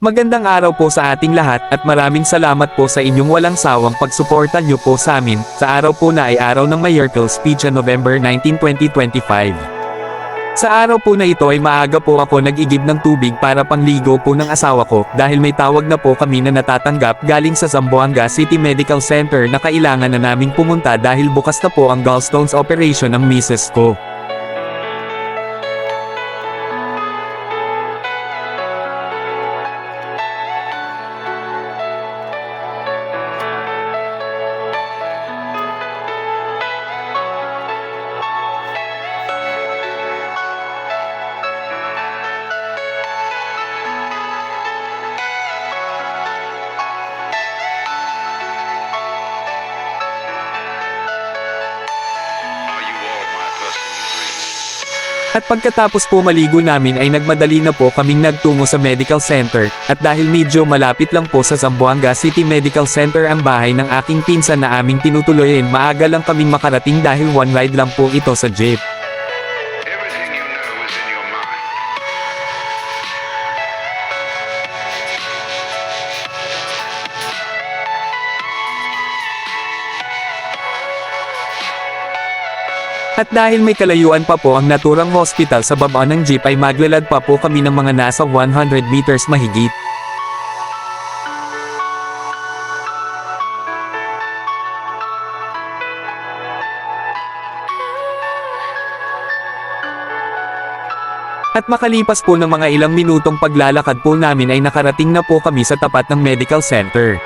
Magandang araw po sa ating lahat at maraming salamat po sa inyong walang sawang pagsuporta nyo po sa amin, sa araw po na ay araw ng Miracle Speech November 19, 2025. Sa araw po na ito ay maaga po ako nag-igib ng tubig para pangligo po ng asawa ko dahil may tawag na po kami na natatanggap galing sa Zamboanga City Medical Center na kailangan na naming pumunta dahil bukas na po ang gallstones operation ng misis ko. At pagkatapos po maligo namin ay nagmadali na po kaming nagtungo sa medical center, at dahil medyo malapit lang po sa Zamboanga City Medical Center ang bahay ng aking pinsan na aming tinutuloyin maaga lang kaming makarating dahil one ride lang po ito sa jeep. At dahil may kalayuan pa po ang naturang hospital sa baba ng jeep ay maglalad pa po kami ng mga nasa 100 meters mahigit. At makalipas po ng mga ilang minutong paglalakad po namin ay nakarating na po kami sa tapat ng medical center.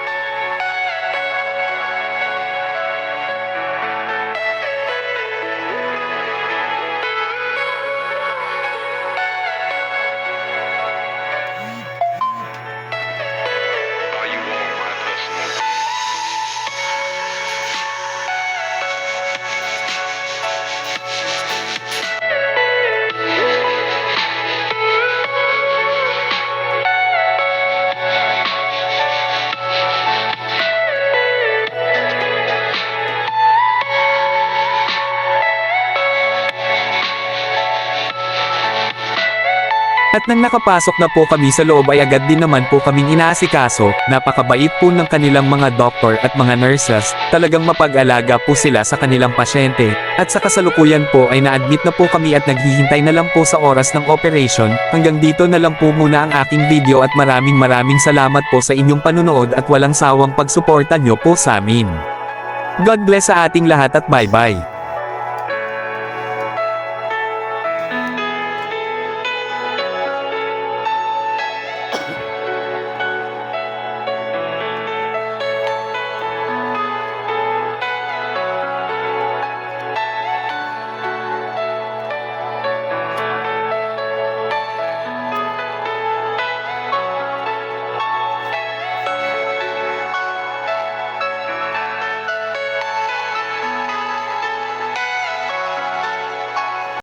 At nang nakapasok na po kami sa loob ay agad din naman po kaming inaasikaso, napakabait po ng kanilang mga doktor at mga nurses, talagang mapag-alaga po sila sa kanilang pasyente, at sa kasalukuyan po ay na-admit na po kami at naghihintay na lang po sa oras ng operation, hanggang dito na lang po muna ang aking video at maraming maraming salamat po sa inyong panunood at walang sawang pagsuporta nyo po sa amin. God bless sa ating lahat at bye-bye.